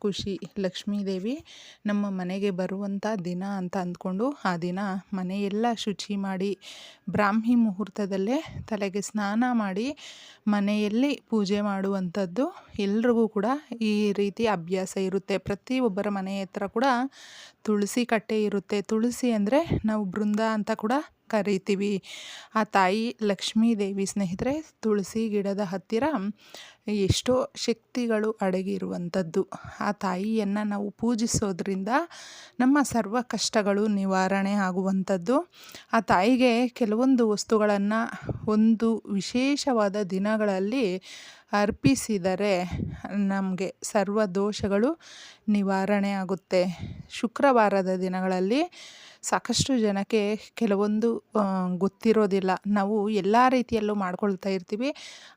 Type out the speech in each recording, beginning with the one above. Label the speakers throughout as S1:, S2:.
S1: ಖುಷಿ ಲಕ್ಷ್ಮೀದೇವಿ ನಮ್ಮ ಮನೆಗೆ ಬರುವಂಥ ದಿನ ಅಂತ ಅಂದ್ಕೊಂಡು ಆ ದಿನ ಮನೆಯೆಲ್ಲ ಶುಚಿ ಮಾಡಿ ಬ್ರಾಹ್ಮಿ ಮುಹೂರ್ತದಲ್ಲೇ ತಲೆಗೆ ಸ್ನಾನ ಮಾಡಿ ಮನೆಯಲ್ಲಿ ಪೂಜೆ ಮಾಡುವಂಥದ್ದು ಎಲ್ರಿಗೂ ಕೂಡ ಈ ರೀತಿ ಅಭ್ಯಾಸ ಇರುತ್ತೆ. ಪ್ರತಿಯೊಬ್ಬರ ಮನೆಯ ಹತ್ರ ಕೂಡ ತುಳಸಿ ಕಟ್ಟೆ ಇರುತ್ತೆ. ತುಳಸಿ ಅಂದರೆ ನಾವು ಬೃಂದ ಅಂತ ಕೂಡ ಕರಿತೀವಿ. ಆ ತಾಯಿ ಲಕ್ಷ್ಮೀ ದೇವಿ ಸ್ನೇಹಿತರೆ, ತುಳಸಿ ಗಿಡದ ಹತ್ತಿರ ಎಷ್ಟೋ ಶಕ್ತಿಗಳು ಅಡಗಿರುವಂಥದ್ದು. ಆ ತಾಯಿಯನ್ನು ನಾವು ಪೂಜಿಸೋದ್ರಿಂದ ನಮ್ಮ ಸರ್ವ ಕಷ್ಟಗಳು ನಿವಾರಣೆ ಆಗುವಂಥದ್ದು. ಆ ತಾಯಿಗೆ ಕೆಲವೊಂದು ವಸ್ತುಗಳನ್ನು ಒಂದು ವಿಶೇಷವಾದ ದಿನಗಳಲ್ಲಿ ಅರ್ಪಿಸಿದರೆ ನಮಗೆ ಸರ್ವ ದೋಷಗಳು ನಿವಾರಣೆ ಆಗುತ್ತೆ. ಶುಕ್ರವಾರದ ದಿನಗಳಲ್ಲಿ ಸಾಕಷ್ಟು ಜನಕ್ಕೆ ಕೆಲವೊಂದು ಗೊತ್ತಿರೋದಿಲ್ಲ. ನಾವು ಎಲ್ಲ ರೀತಿಯಲ್ಲೂ ಮಾಡ್ಕೊಳ್ತಾ ಇರ್ತೀವಿ.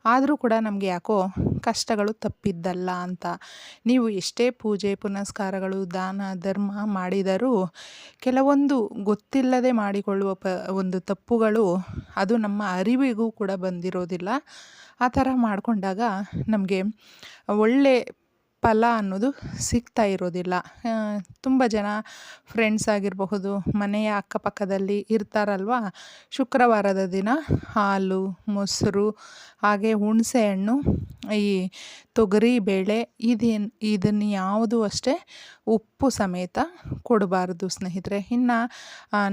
S1: ಆದರೂ ಕೂಡ ನಮಗೆ ಯಾಕೋ ಕಷ್ಟಗಳು ತಪ್ಪಿದ್ದಲ್ಲ ಅಂತ. ನೀವು ಎಷ್ಟೇ ಪೂಜೆ, ಪುನಸ್ಕಾರಗಳು, ದಾನ, ಧರ್ಮ ಮಾಡಿದರೂ ಕೆಲವೊಂದು ಗೊತ್ತಿಲ್ಲದೆ ಮಾಡಿಕೊಳ್ಳುವ ಪ, ಒಂದು ತಪ್ಪುಗಳು ಅದು ನಮ್ಮ ಅರಿವಿಗೂ ಕೂಡ ಬಂದಿರೋದಿಲ್ಲ. ಆ ಥರ ಮಾಡಿಕೊಂಡಾಗ ನಮಗೆ ಒಳ್ಳೆ ಫಲ ಅನ್ನೋದು ಸಿಗ್ತಾ ಇರೋದಿಲ್ಲ. ತುಂಬ ಜನ ಫ್ರೆಂಡ್ಸ್ ಆಗಿರಬಹುದು, ಮನೆಯ ಅಕ್ಕಪಕ್ಕದಲ್ಲಿ ಇರ್ತಾರಲ್ವ? ಶುಕ್ರವಾರದ ದಿನ ಹಾಲು, ಮೊಸರು, ಹಾಗೆ ಹುಣಸೆ ಹಣ್ಣು ಈ ತೊಗರಿ, ಬೇಳೆ, ಇದೇನು ಇದನ್ನು ಯಾವುದು ಅಷ್ಟೇ ಉಪ್ಪು ಸಮೇತ ಕೊಡಬಾರ್ದು ಸ್ನೇಹಿತರೆ. ಇನ್ನು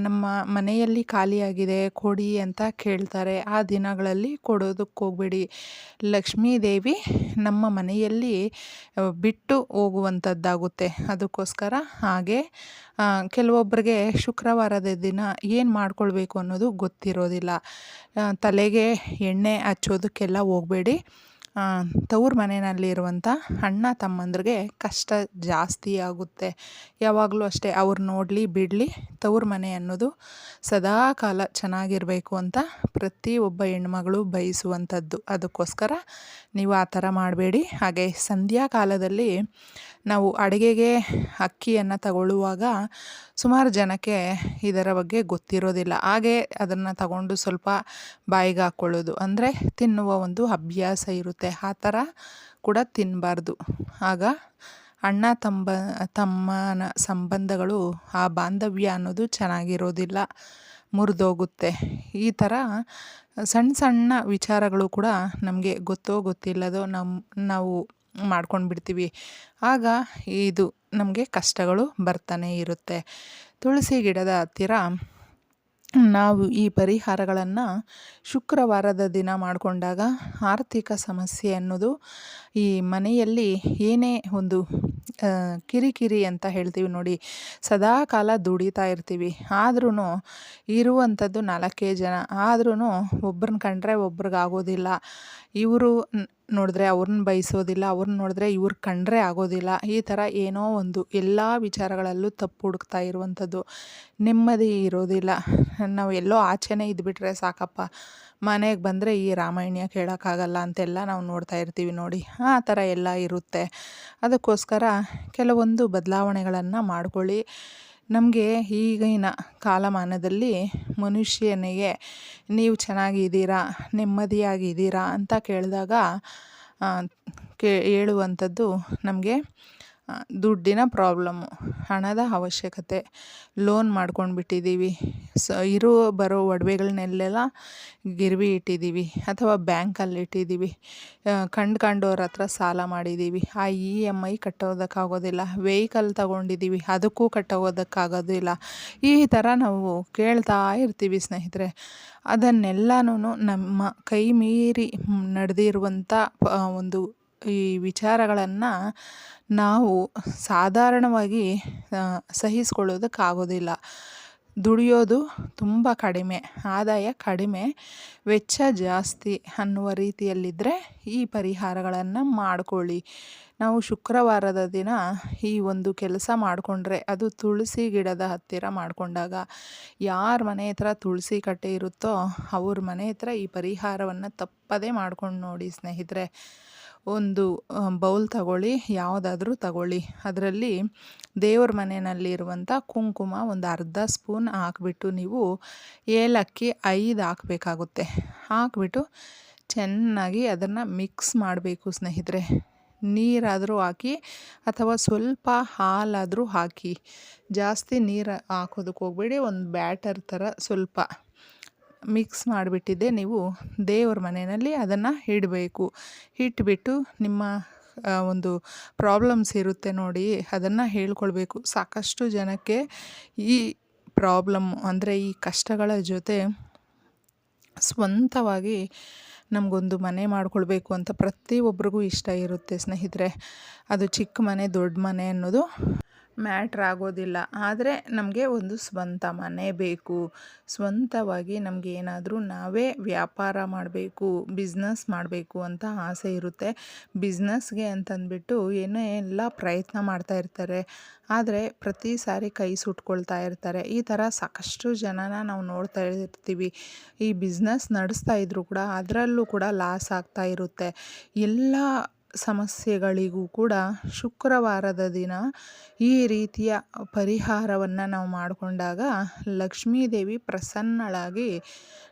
S1: ನಮ್ಮ ಮನೆಯಲ್ಲಿ ಖಾಲಿಯಾಗಿದೆ, ಕೊಡಿ ಅಂತ ಕೇಳ್ತಾರೆ. ಆ ದಿನಗಳಲ್ಲಿ ಕೊಡೋದಕ್ಕೆ ಹೋಗಬೇಡಿ ಲಕ್ಷ್ಮೀದೇವಿ ನಮ್ಮ ಮನೆಯಲ್ಲಿ ಬಿಟ್ಟು ಹೋಗುವಂಥದ್ದಾಗುತ್ತೆ. ಅದಕ್ಕೋಸ್ಕರ ಹಾಗೆ ಕೆಲವೊಬ್ಬರಿಗೆ ಶುಕ್ರವಾರದ ದಿನ ಏನು ಮಾಡ್ಕೊಳ್ಬೇಕು ಅನ್ನೋದು ಗೊತ್ತಿರೋದಿಲ್ಲ. ತಲೆಗೆ ಎಣ್ಣೆ ಹಚ್ಚೋದಕ್ಕೆಲ್ಲ ಹೋಗಬೇಡಿ. ತವ್ರ ಮನೆಯಲ್ಲಿರುವಂಥ ಅಣ್ಣ ತಮ್ಮಂದ್ರಿಗೆ ಕಷ್ಟ ಜಾಸ್ತಿ ಆಗುತ್ತೆ. ಯಾವಾಗಲೂ ಅಷ್ಟೇ ಅವ್ರು ನೋಡಲಿ ಬಿಡಲಿ ತವ್ರ ಮನೆ ಅನ್ನೋದು ಸದಾ ಕಾಲ ಚೆನ್ನಾಗಿರಬೇಕು ಅಂತ ಪ್ರತಿಯೊಬ್ಬ ಹೆಣ್ಮಗಳು ಬಯಸುವಂಥದ್ದು. ಅದಕ್ಕೋಸ್ಕರ ನೀವು ಆ ಥರ ಮಾಡಬೇಡಿ. ಹಾಗೆ ಸಂಧ್ಯಾ ಕಾಲದಲ್ಲಿ ನಾವು ಅಡುಗೆಗೆ ಅಕ್ಕಿಯನ್ನು ತಗೊಳ್ಳುವಾಗ ಸುಮಾರು ಜನಕ್ಕೆ ಇದರ ಬಗ್ಗೆ ಗೊತ್ತಿರೋದಿಲ್ಲ. ಹಾಗೆ ಅದನ್ನು ತಗೊಂಡು ಸ್ವಲ್ಪ ಬಾಯಿಗೆ ಹಾಕ್ಕೊಳ್ಳೋದು ಅಂದರೆ ತಿನ್ನುವ ಒಂದು ಅಭ್ಯಾಸ ಇರುತ್ತೆ. ಆ ಥರ ಕೂಡ ತಿನ್ನಬಾರ್ದು ಆಗ ಅಣ್ಣ ತಂಬ ತಮ್ಮನ ಸಂಬಂಧಗಳು, ಆ ಬಾಂಧವ್ಯ ಅನ್ನೋದು ಚೆನ್ನಾಗಿರೋದಿಲ್ಲ. ಮುರಿದೋಗುತ್ತೆ. ಈ ಥರ ಸಣ್ಣ ಸಣ್ಣ ವಿಚಾರಗಳು ಕೂಡ ನಮಗೆ ಗೊತ್ತೋ ಗೊತ್ತಿಲ್ಲದೋ ನಮ್ಮ ನಾವು ಮಾಡ್ಕೊಂಡು ಬಿಡ್ತೀವಿ ಆಗ ಇದು ನಮಗೆ ಕಷ್ಟಗಳು ಬರ್ತಾನೆ ಇರುತ್ತೆ. ತುಳಸಿ ಗಿಡದ ಹತ್ತಿರ ನಾವು ಈ ಪರಿಹಾರಗಳನ್ನು ಶುಕ್ರವಾರದ ದಿನ ಮಾಡಿಕೊಂಡಾಗ ಆರ್ಥಿಕ ಸಮಸ್ಯೆ ಅನ್ನೋದು ಈ ಮನೆಯಲ್ಲಿ ಏನೇ ಒಂದು ಕಿರಿಕಿರಿ ಅಂತ ಹೇಳ್ತೀವಿ ನೋಡಿ. ಸದಾ ಕಾಲ ದುಡಿತಾ ಇರ್ತೀವಿ. ಆದ್ರೂ ಇರುವಂಥದ್ದು ನಾಲ್ಕೇ ಜನ. ಆದ್ರೂ ಒಬ್ರನ್ನ ಕಂಡ್ರೆ ಒಬ್ರಿಗಾಗೋದಿಲ್ಲ. ಇವರು ನೋಡಿದ್ರೆ ಅವ್ರನ್ನ ಬಯಸೋದಿಲ್ಲ, ಅವ್ರನ್ನ ನೋಡಿದ್ರೆ ಇವ್ರು ಕಂಡ್ರೆ ಆಗೋದಿಲ್ಲ. ಈ ಥರ ಏನೋ ಒಂದು ಎಲ್ಲ ವಿಚಾರಗಳಲ್ಲೂ ತಪ್ಪು ಹುಡುಕ್ತಾ ಇರುವಂಥದ್ದು ನೆಮ್ಮದಿ ಇರೋದಿಲ್ಲ. ನಾವು ಎಲ್ಲೋ ಆಚೆನೇ ಇದ್ಬಿಟ್ರೆ ಸಾಕಪ್ಪ. ಮನೆಗೆ ಬಂದರೆ ಈ ರಾಮಾಯಣ ಕೇಳೋಕ್ಕಾಗಲ್ಲ ಅಂತೆಲ್ಲ ನಾವು ನೋಡ್ತಾ ಇರ್ತೀವಿ ನೋಡಿ. ಆ ಥರ ಎಲ್ಲ ಇರುತ್ತೆ. ಅದಕ್ಕೋಸ್ಕರ ಕೆಲವೊಂದು ಬದಲಾವಣೆಗಳನ್ನು ಮಾಡ್ಕೊಳ್ಳಿ. ನಮಗೆ ಈಗಿನ ಕಾಲಮಾನದಲ್ಲಿ ಮನುಷ್ಯನಿಗೆ ನೀವು ಚೆನ್ನಾಗಿದ್ದೀರಾ ನೆಮ್ಮದಿಯಾಗಿದ್ದೀರಾ ಅಂತ ಕೇಳಿದಾಗ ಕೇ ಹೇಳುವಂಥದ್ದು ನಮಗೆ ದುಡ್ಡಿನ ಪ್ರಾಬ್ಲಮ್ಮು ಹಣದ ಅವಶ್ಯಕತೆ ಲೋನ್ ಮಾಡ್ಕೊಂಡು ಬಿಟ್ಟಿದ್ದೀವಿ ಸ, ಇರೋ, ಬರೋ ಒಡವೆಗಳನ್ನೆಲ್ಲ ಗಿರ್ವಿ ಇಟ್ಟಿದ್ದೀವಿ ಅಥವಾ ಬ್ಯಾಂಕಲ್ಲಿ ಇಟ್ಟಿದ್ದೀವಿ ಕಂಡು ಹತ್ರ ಸಾಲ ಮಾಡಿದ್ದೀವಿ ಆ ಇ ಎಂ ಐ ಕಟ್ಟೋದಕ್ಕಾಗೋದಿಲ್ಲ, ವೆಹಿಕಲ್ ತಗೊಂಡಿದ್ದೀವಿ ಅದಕ್ಕೂ ಕಟ್ಟೋದಕ್ಕಾಗೋದಿಲ್ಲ. ಈ ಥರ ನಾವು ಕೇಳ್ತಾ ಇರ್ತೀವಿ ಸ್ನೇಹಿತರೆ. ಅದನ್ನೆಲ್ಲನೂ ನಮ್ಮ ಕೈ ಮೀರಿ ನಡೆದಿರುವಂಥ ಒಂದು ಈ ವಿಚಾರಗಳನ್ನು ನಾವು ಸಾಧಾರಣವಾಗಿ ಸಹಿಸ್ಕೊಳ್ಳೋದಕ್ಕಾಗೋದಿಲ್ಲ. ದುಡಿಯೋದು ತುಂಬ ಕಡಿಮೆ, ಆದಾಯ ಕಡಿಮೆ, ವೆಚ್ಚ ಜಾಸ್ತಿ ಅನ್ನುವ ರೀತಿಯಲ್ಲಿದ್ದರೆ ಈ ಪರಿಹಾರಗಳನ್ನು ಮಾಡಿಕೊಳ್ಳಿ. ನಾವು ಶುಕ್ರವಾರದ ದಿನ ಈ ಒಂದು ಕೆಲಸ ಮಾಡಿಕೊಂಡ್ರೆ ಅದು ತುಳಸಿ ಗಿಡದ ಹತ್ತಿರ ಮಾಡಿಕೊಂಡಾಗ ಯಾರ ಮನೆ ಹತ್ರ ತುಳಸಿ ಕಟ್ಟೆ ಇರುತ್ತೋ ಅವ್ರ ಮನೆ ಹತ್ರ ಈ ಪರಿಹಾರವನ್ನು ತಪ್ಪದೇ ಮಾಡ್ಕೊಂಡು ನೋಡಿ ಸ್ನೇಹಿತರೆ. ಒಂದು ಬೌಲ್ ತಗೊಳ್ಳಿ, ಯಾವುದಾದ್ರೂ ತಗೊಳ್ಳಿ. ಅದರಲ್ಲಿ ದೇವ್ರ ಮನೆಯಲ್ಲಿರುವಂಥ ಕುಂಕುಮ ಒಂದು ಅರ್ಧ ಸ್ಪೂನ್ ಹಾಕ್ಬಿಟ್ಟು ನೀವು ಏಲಕ್ಕಿ ಐದು ಹಾಕಬೇಕಾಗುತ್ತೆ. ಹಾಕ್ಬಿಟ್ಟು ಚೆನ್ನಾಗಿ ಅದನ್ನು ಮಿಕ್ಸ್ ಮಾಡಬೇಕು ಸ್ನೇಹಿತರೆ. ನೀರಾದರೂ ಹಾಕಿ ಅಥವಾ ಸ್ವಲ್ಪ ಹಾಲಾದರೂ ಹಾಕಿ. ಜಾಸ್ತಿ ನೀರು ಹಾಕೋದಕ್ಕೆ ಹೋಗಬೇಡಿ, ಒಂದು ಬ್ಯಾಟರ್ ಥರ ಸ್ವಲ್ಪ. ಮಿಕ್ಸ್ ಮಾಡಿಬಿಟ್ಟಿದ್ದೆ. ನೀವು ದೇವ್ರ ಮನೆಯಲ್ಲಿ ಅದನ್ನು ಇಡಬೇಕು. ಇಟ್ಬಿಟ್ಟು ನಿಮ್ಮ ಒಂದು ಪ್ರಾಬ್ಲಮ್ಸ್ ಇರುತ್ತೆ ನೋಡಿ ಅದನ್ನು ಹೇಳ್ಕೊಳ್ಬೇಕು. ಸಾಕಷ್ಟು ಜನಕ್ಕೆ ಈ ಪ್ರಾಬ್ಲಮ್ ಅಂದರೆ ಈ ಕಷ್ಟಗಳ ಜೊತೆ ಸ್ವಂತವಾಗಿ ನಮಗೊಂದು ಮನೆ ಮಾಡಿಕೊಳ್ಬೇಕು ಅಂತ ಪ್ರತಿಯೊಬ್ಬರಿಗೂ ಇಷ್ಟ ಇರುತ್ತೆ ಸ್ನೇಹಿತರೆ. ಅದು ಚಿಕ್ಕ ಮನೆ, ದೊಡ್ಡ ಮನೆ ಅನ್ನೋದು ಮ್ಯಾಟ್ರ್ ಆಗೋದಿಲ್ಲ. ಆದರೆ ನಮಗೆ ಒಂದು ಸ್ವಂತ ಮನೆ ಬೇಕು. ಸ್ವಂತವಾಗಿ ನಮಗೆ ಏನಾದರೂ ನಾವೇ ವ್ಯಾಪಾರ ಮಾಡಬೇಕು ಬಿಸ್ನೆಸ್ ಮಾಡಬೇಕು ಅಂತ ಆಸೆ ಇರುತ್ತೆ. ಬಿಸ್ನೆಸ್ಗೆ ಅಂತಂದ್ಬಿಟ್ಟು ಏನೇ ಎಲ್ಲ ಪ್ರಯತ್ನ ಮಾಡ್ತಾ ಇರ್ತಾರೆ. ಆದರೆ ಪ್ರತಿ ಸಾರಿ ಕೈ ಸುಟ್ಕೊಳ್ತಾ ಇರ್ತಾರೆ. ಈ ಥರ ಸಾಕಷ್ಟು ಜನನ ನಾವು ನೋಡ್ತಾ ಇರ್ತೀವಿ. ಈ ಬಿಸ್ನೆಸ್ ನಡೆಸ್ತಾ ಇದ್ದರೂ ಕೂಡ ಅದರಲ್ಲೂ ಕೂಡ ಲಾಸ್ ಆಗ್ತಾ ಇರುತ್ತೆ. ಎಲ್ಲ ಸಮಸ್ಯೆಗಳಿಗೂ ಕೂಡ ಶುಕ್ರವಾರದ ದಿನ ಈ ರೀತಿಯ ಪರಿಹಾರವನ್ನು ನಾವು ಮಾಡಿಕೊಂಡಾಗ ಲಕ್ಷ್ಮೀದೇವಿ ಪ್ರಸನ್ನಳಾಗಿ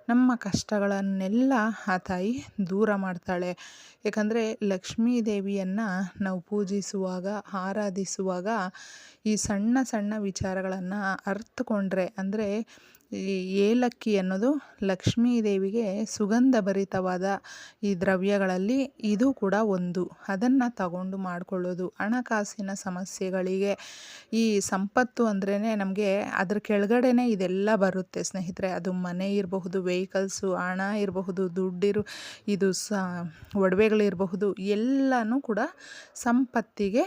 S1: ನಮ್ಮ ಕಷ್ಟಗಳನ್ನೆಲ್ಲ ಆ ತಾಯಿ ದೂರ ಮಾಡ್ತಾಳೆ. ಏಕೆಂದರೆ ಲಕ್ಷ್ಮೀ ದೇವಿಯನ್ನು ನಾವು ಪೂಜಿಸುವಾಗ, ಆರಾಧಿಸುವಾಗ ಈ ಸಣ್ಣ ಸಣ್ಣ ವಿಚಾರಗಳನ್ನು ಅರ್ಥಕೊಂಡ್ರೆ ಅಂದರೆ ಏಲಕ್ಕಿ ಅನ್ನೋದು ಲಕ್ಷ್ಮೀ ದೇವಿಗೆ ಸುಗಂಧ ಭರಿತವಾದ ಈ ದ್ರವ್ಯಗಳಲ್ಲಿ ಇದು ಕೂಡ ಒಂದು. ಅದನ್ನು ತಗೊಂಡು ಮಾಡಿಕೊಳ್ಳೋದು. ಹಣಕಾಸಿನ ಸಮಸ್ಯೆಗಳಿಗೆ ಈ ಸಂಪತ್ತು ಅಂದ್ರೇ ನಮಗೆ ಅದ್ರ ಕೆಳಗಡೆನೇ ಇದೆಲ್ಲ ಬರುತ್ತೆ ಸ್ನೇಹಿತರೆ. ಅದು ಮನೆ ಇರಬಹುದು ವೆಹಿಕಲ್ಸು ಹಣ ಇರಬಹುದು, ದುಡ್ಡಿರು, ಇದು ಸ ಒಡವೆಗಳಿರಬಹುದು ಎಲ್ಲನೂ ಕೂಡ ಸಂಪತ್ತಿಗೆ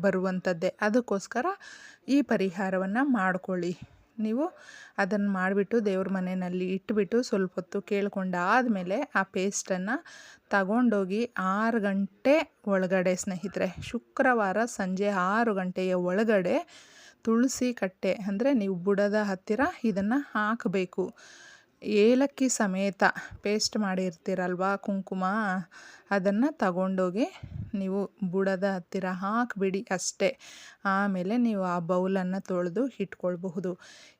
S1: ಬರುವಂಥದ್ದೇ ಅದಕ್ಕೋಸ್ಕರ ಈ ಪರಿಹಾರವನ್ನು ಮಾಡ್ಕೊಳ್ಳಿ. ನೀವು ಅದನ್ನು ಮಾಡಿಬಿಟ್ಟು ದೇವ್ರ ಮನೆಯಲ್ಲಿ ಇಟ್ಬಿಟ್ಟು ಸ್ವಲ್ಪ ಹೊತ್ತು ಕೇಳ್ಕೊಂಡಾದಮೇಲೆ ಆ ಪೇಸ್ಟನ್ನು ತಗೊಂಡೋಗಿ ಆರು ಗಂಟೆ ಒಳಗಡೆ ಸ್ನೇಹಿತರೆ, ಶುಕ್ರವಾರ ಸಂಜೆ ಆರು ಗಂಟೆಯ ಒಳಗಡೆ ತುಳಸಿ ಕಟ್ಟೆ, ಅಂದರೆ ನೀವು ಬುಡದ ಹತ್ತಿರ ಇದನ್ನು ಹಾಕಬೇಕು. ಏಲಕ್ಕಿ ಸಮೇತ ಪೇಸ್ಟ್ ಮಾಡಿರ್ತೀರಲ್ವ, ಕುಂಕುಮ? ಅದನ್ನು ತಗೊಂಡೋಗಿ ನೀವು ಬುಡದ ಹತ್ತಿರ ಹಾಕಿಬಿಡಿ ಅಷ್ಟೇ. ಆಮೇಲೆ ನೀವು ಆ ಬೌಲನ್ನು ತೊಳೆದು ಇಟ್ಕೊಳ್ಬಹುದು.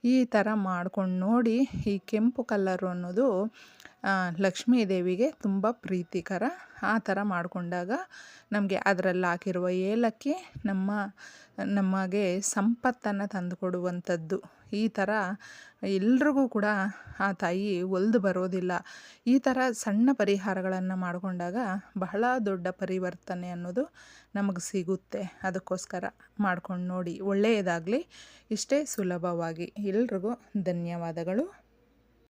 S1: ಈ ಥರ ಮಾಡ್ಕೊಂಡು ನೋಡಿ ಈ ಕೆಂಪು ಕಲ್ಲರು ಅನ್ನೋದು ಲಕ್ಷ್ಮೀ ದೇವಿಗೆ ತುಂಬ ಪ್ರೀತಿಕರ. ಆ ಥರ ಮಾಡಿಕೊಂಡಾಗ ನಮಗೆ ಅದರಲ್ಲಿ ಹಾಕಿರುವ ಏಲಕ್ಕಿ ನಮ್ಮ, ನಮಗೆ ಸಂಪತ್ತನ್ನು ತಂದುಕೊಡುವಂಥದ್ದು ಈ ಥರ ಎಲ್ರಿಗೂ ಕೂಡ ಆ ತಾಯಿ ಒಲ್ದು ಬರೋದಿಲ್ಲ. ಈ ಥರ ಸಣ್ಣ ಪರಿಹಾರಗಳನ್ನು ಮಾಡಿಕೊಂಡಾಗ ಬಹಳ ದೊಡ್ಡ ಪರಿವರ್ತನೆ ಅನ್ನೋದು ನಮಗೆ ಸಿಗುತ್ತೆ. ಅದಕ್ಕೋಸ್ಕರ ಮಾಡ್ಕೊಂಡು ನೋಡಿ. ಒಳ್ಳೆಯದಾಗಲಿ. ಇಷ್ಟೇ ಸುಲಭವಾಗಿ. ಎಲ್ರಿಗೂ ಧನ್ಯವಾದಗಳು.